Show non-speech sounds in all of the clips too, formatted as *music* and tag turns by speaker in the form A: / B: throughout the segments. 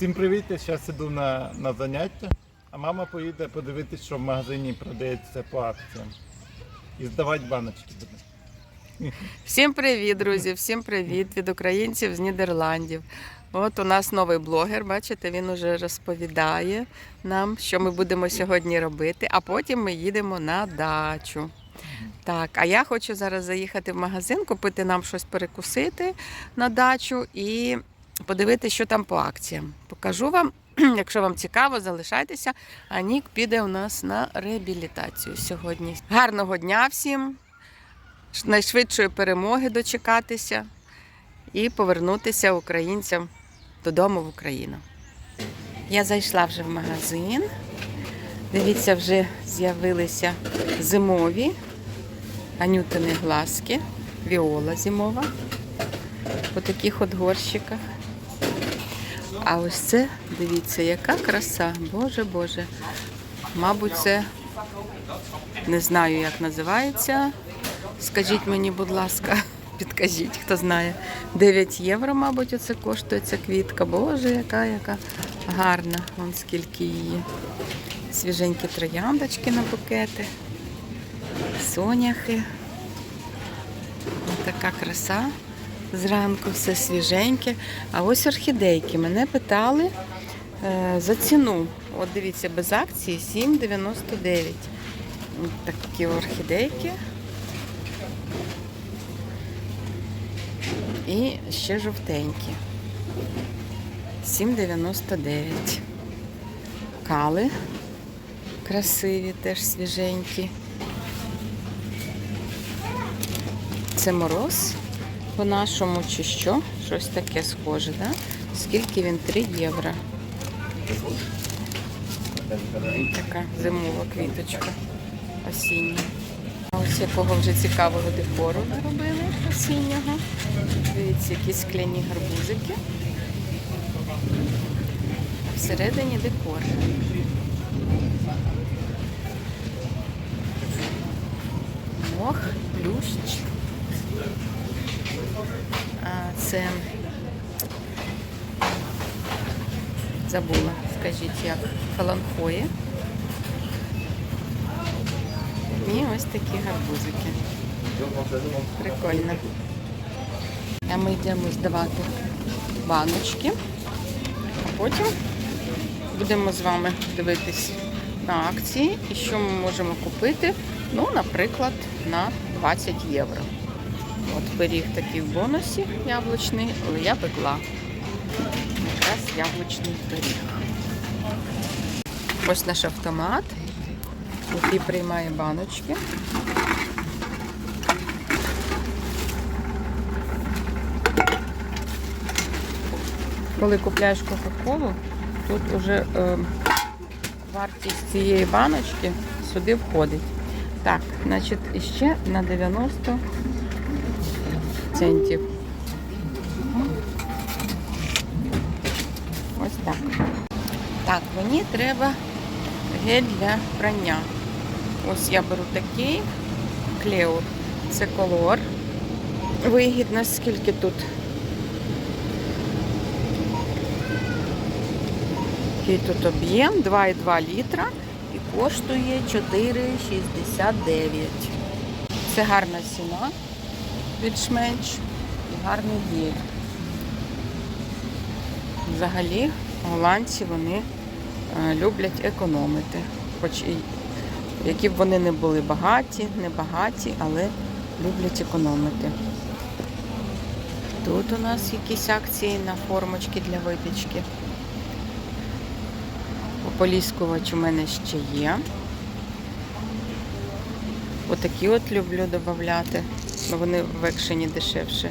A: Всім привіт, я зараз іду на, на заняття, а мама поїде подивитись, що в магазині продається по акціям. І здавати баночки буде.
B: Всім привіт, друзі! Всім привіт від українців з Нідерландів. От у нас новий блогер, бачите, він уже розповідає нам, що ми будемо сьогодні робити, а потім ми їдемо на дачу. Так, а я хочу зараз заїхати в магазин, купити нам щось перекусити на дачу і подивитися, що там по акціям. Покажу вам, *clears throat* якщо вам цікаво, залишайтеся. А Нік піде у нас на реабілітацію сьогодні. Гарного дня всім! найшвидшої перемоги дочекатися і повернутися українцям додому в Україну. Я зайшла вже в магазин. Дивіться, вже з'явилися зимові анютини глазки, віола зимова по таких от горщиках. А ось це, дивіться, яка краса, Боже Боже. Мабуть, це не знаю, як називається. Скажіть мені, будь ласка, *laughs* підкажіть, хто знає. 9 євро, мабуть, оце коштує ця квітка. Боже, яка, яка гарна. Вон скільки її. Свіженькі трояндочки на букети, соняхи. Ось така краса. Зранку все свіженьке. А ось орхідейки. Мене питали е, за ціну. От дивіться, без акції 7,99. Такі орхідейки. І ще жовтенькі. 7,99. Кали красиві, теж свіженькі. Це мороз по-нашому чи що? Щось таке схоже, да? Скільки він? 3 євро. Така зимова квіточка осіння. Ось якого вже цікавого декору наробили осіннього. Дивіться, якісь скляні гарбузики. Всередині декор. Мох, плющ. Це забула, скажіть, як фаланхої. І ось такі гарбузики. Прикольно. А ми йдемо здавати баночки, а потім будемо з вами дивитись на акції і що ми можемо купити. Ну, наприклад, на 20 євро. От пиріг такий в бонусі яблучний, але я пекла. Якраз яблучний пиріг. Ось наш автомат, який приймає баночки. Коли купляєш Кока-Колу, тут вже е, вартість цієї баночки сюди входить. Так, значить, іще на 90 центів. Ось так. Так, мені треба гель для прання. Ось я беру такий клеур. Це колор. Вигідно, скільки тут. Який тут об'єм? 2,2 літра і коштує 4,69. Це гарна ціна, більш-менш і гарний гель. Взагалі, голландці вони е, люблять економити. Хоч і які б вони не були багаті, не багаті, але люблять економити. Тут у нас якісь акції на формочки для випічки. Ополіскувач у мене ще є. Отакі от люблю додати. Вони в екшені дешевше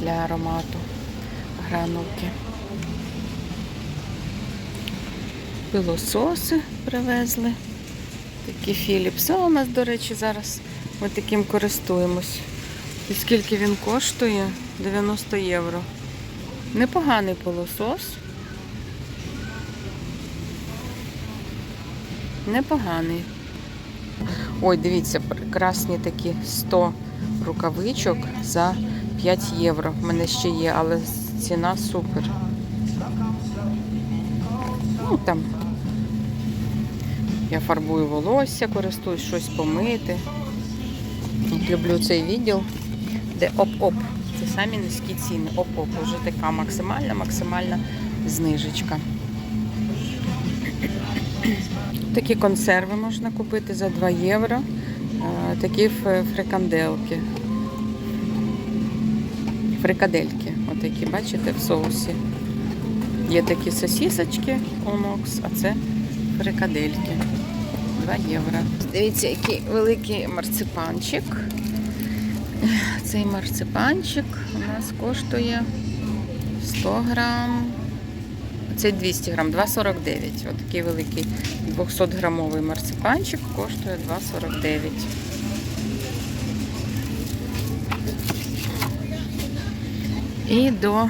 B: для аромату гранулки. Пилососи привезли. Такі Philips. А у нас, до речі, зараз ми таким користуємось. І скільки він коштує? 90 євро. Непоганий пилосос. Непоганий. Ой, дивіться, прекрасні такі 100 рукавичок за 5 євро. В мене ще є, але ціна супер. Ну там. Я фарбую волосся, користуюсь щось помити. От Люблю цей відділ, де оп-оп. Це самі низькі ціни. Оп-оп. Вже така максимальна, максимальна знижечка. Такі консерви можна купити за 2 євро. Такі фриканделки. Фрикадельки. Отакі, бачите, в соусі. Є такі сосісочки Омокс, а це фрикадельки. 2 євро. Дивіться, який великий марципанчик. Цей марципанчик у нас коштує 100 грам. Це 200 грам, 2,49. Ось такий великий 200 грамовий марципанчик коштує 2,49. І до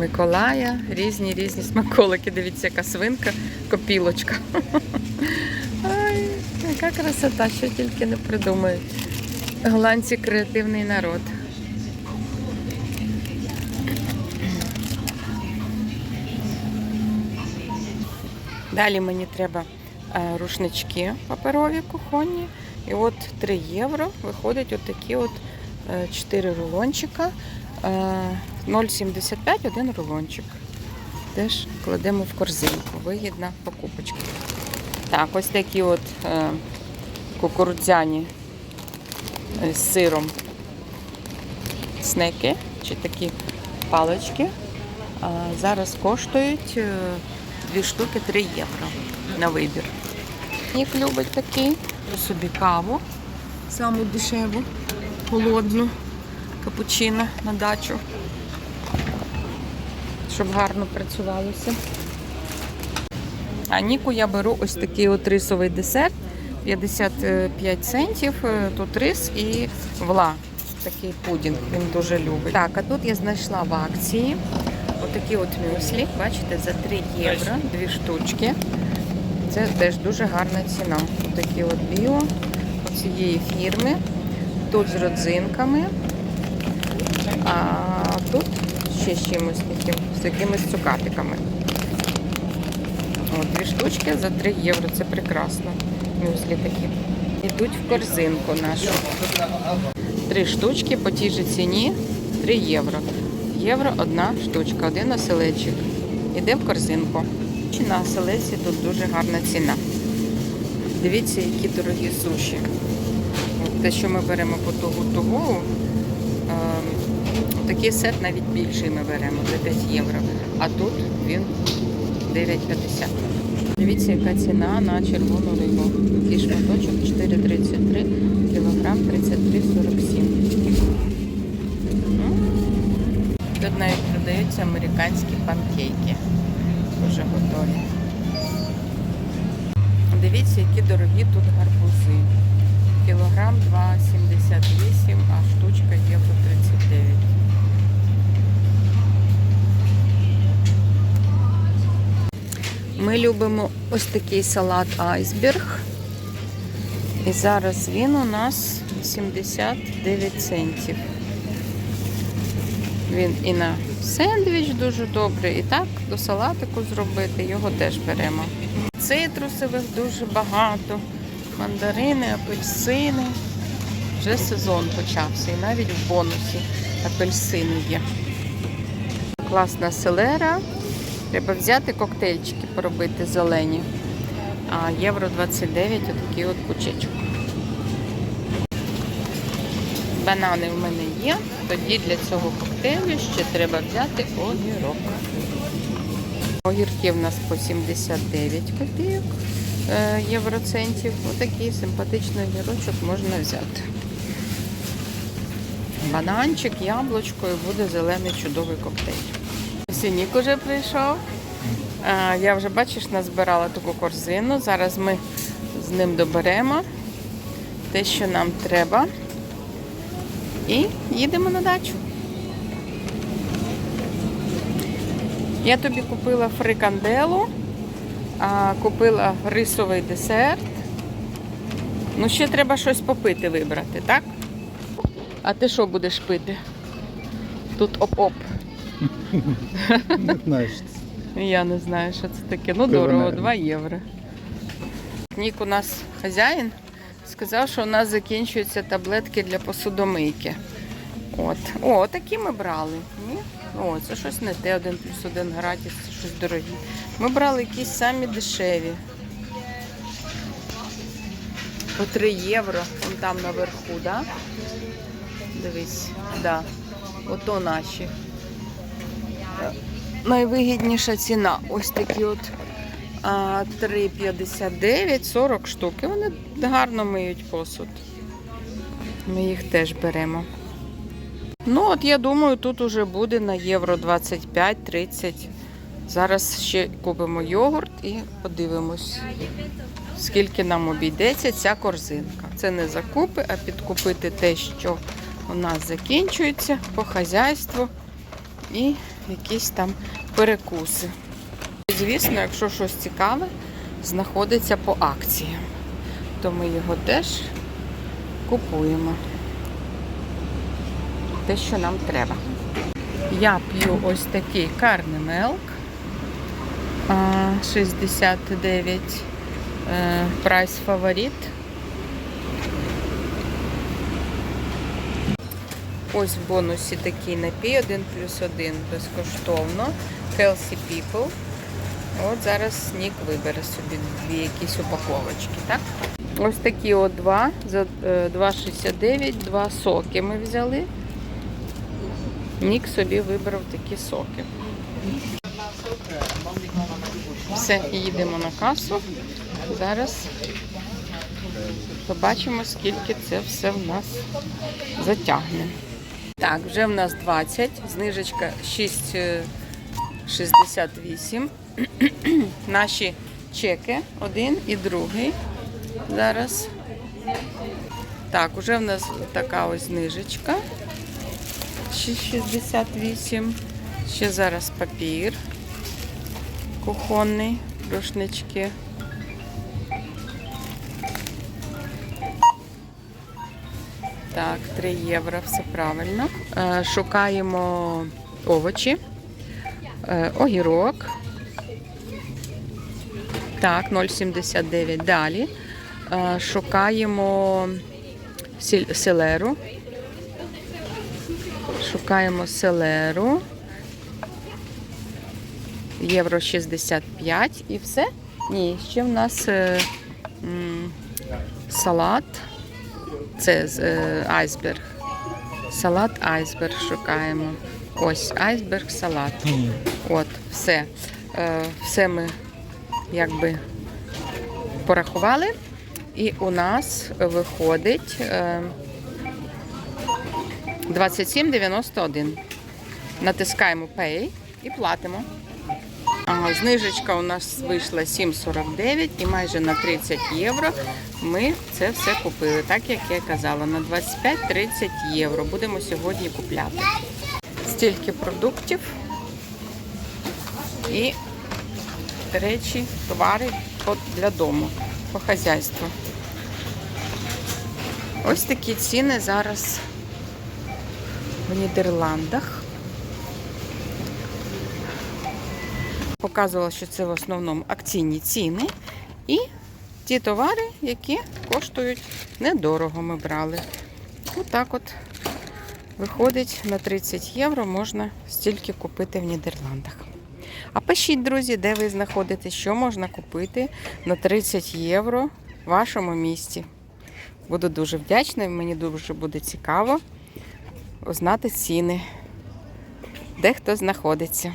B: Миколая різні різні смаколики. Дивіться, яка свинка, копілочка. Ай, яка красота, що тільки не придумають. Голландці креативний народ. Далі мені треба е, рушнички паперові кухонні. І от 3 євро виходить от такі от 4 рулончика. Е, 0,75 один рулончик. Теж кладемо в корзинку. Вигідна покупочка. Так, ось такі от е, кукурудзяні е, з сиром снеки чи такі палички. Зараз коштують е, дві штуки 3 євро на вибір. Нік любить такий. Собі каву, саму дешеву, холодну, капучино на дачу, щоб гарно працювалося. А Ніку я беру ось такий от рисовий десерт. 55 центів. е, Тут рис і вла. Такий пудінг. Він дуже любить. Так, а тут я знайшла в акції отакі от мюслі. Бачите, за 3 євро, дві штучки. Це теж дуже гарна ціна. Такі от біо цієї фірми. Тут з родзинками. А тут ще з чимось таким, з якимись цукатиками. От, дві штучки за 3 євро. Це прекрасно. Мюслі такі. Йдуть в корзинку нашу. Три штучки по тій же ціні 3 євро. Євро одна штучка, один оселедчик. Іде в корзинку. На оселедці тут дуже гарна ціна. Дивіться, які дорогі суші. Те, що ми беремо по тугу тугу, такий сет навіть більший ми беремо за 5 євро. А тут він 9,50. Дивіться, яка ціна на червону рибу. Такий шматочок 4,33, кілограм 33,47. Тут навіть продаються американські панкейки. Вже готові. Дивіться, які дорогі тут гарбузи. Кілограм 2,78, а штучка євро 39. Ми любимо ось такий салат айсберг. І зараз він у нас 79 центів. Він і на сендвіч дуже добрий, і так до салатику зробити, його теж беремо. Цитрусових дуже багато. Мандарини, апельсини. Вже сезон почався, і навіть в бонусі апельсини є. Класна селера. Треба взяти коктейльчики поробити зелені. А євро 29 отакий от кучечок. Банани в мене є, тоді для цього коктейлю ще треба взяти огірок. Огірки в нас по 79 копійок е, євроцентів. Отакий симпатичний огірочок можна взяти. Бананчик, яблучко і буде зелений чудовий коктейль. Синік уже прийшов. Я вже, бачиш, назбирала таку корзину. Зараз ми з ним доберемо те, що нам треба. І їдемо на дачу. Я тобі купила фриканделу, купила рисовий десерт. Ну, ще треба щось попити вибрати, так? А ти що будеш пити? Тут оп-оп.
A: Не знаю, що це.
B: Я не знаю, що це таке. Ну, дорого, 2 євро. Нік у нас хазяїн сказав, що у нас закінчуються таблетки для посудомийки. От. О, такі ми брали. Ні? О, це щось не те, один плюс один гратіс, це щось дорогі. Ми брали якісь самі дешеві. По 3 євро. Вон там наверху, да? Дивись, да. Ото наші. Е, Найвигідніша ціна. Ось такі от 3,59, 40 штук. І вони гарно миють посуд. Ми їх теж беремо. Ну, от я думаю, тут уже буде на євро 25-30. Зараз ще купимо йогурт і подивимось, скільки нам обійдеться ця корзинка. Це не закупи, а підкупити те, що у нас закінчується по хазяйству і якісь там перекуси. Звісно, якщо щось цікаве, знаходиться по акціям, то ми його теж купуємо. Те, що нам треба. Я п'ю ось такий карнемелк 69 е, прайс фаворит. Ось в бонусі такий напій 1 плюс 1 безкоштовно. Healthy People. От зараз Нік вибере собі дві якісь упаковочки, так? Ось такі от два за е, 2,69, два соки ми взяли. Нік собі вибрав такі соки. Все, їдемо на касу. Зараз побачимо, скільки це все в нас затягне. Так, вже в нас 20, знижечка 6,68. *clears throat* Наші чеки, один і другий. Зараз. Так, уже в нас така ось знижечка. 6,68. Ще зараз папір кухонний, рушнички. Так, 3 євро, все правильно. Е, Шукаємо овочі, Е, огірок. Так, 0,79. Далі. Е, Шукаємо селеру. Шукаємо селеру. Євро 65 і все. Ні, ще в нас е, м, салат. Це е, айсберг. Салат айсберг шукаємо. Ось айсберг салат. От, все. Е, все ми якби порахували. І у нас виходить е, 27,91. Натискаємо Pay і платимо. Знижечка у нас вийшла 7,49 і майже на 30 євро ми це все купили, так як я казала, на 25-30 євро будемо сьогодні купляти. Стільки продуктів і речі, товари для дому, по хазяйству. Ось такі ціни зараз в Нідерландах. Показувала, що це в основному акційні ціни. І ті товари, які коштують недорого, ми брали. Отак от виходить на 30 євро можна стільки купити в Нідерландах. А пишіть, друзі, де ви знаходитесь, що можна купити на 30 євро в вашому місті. Буду дуже вдячна, мені дуже буде цікаво узнати ціни, де хто знаходиться.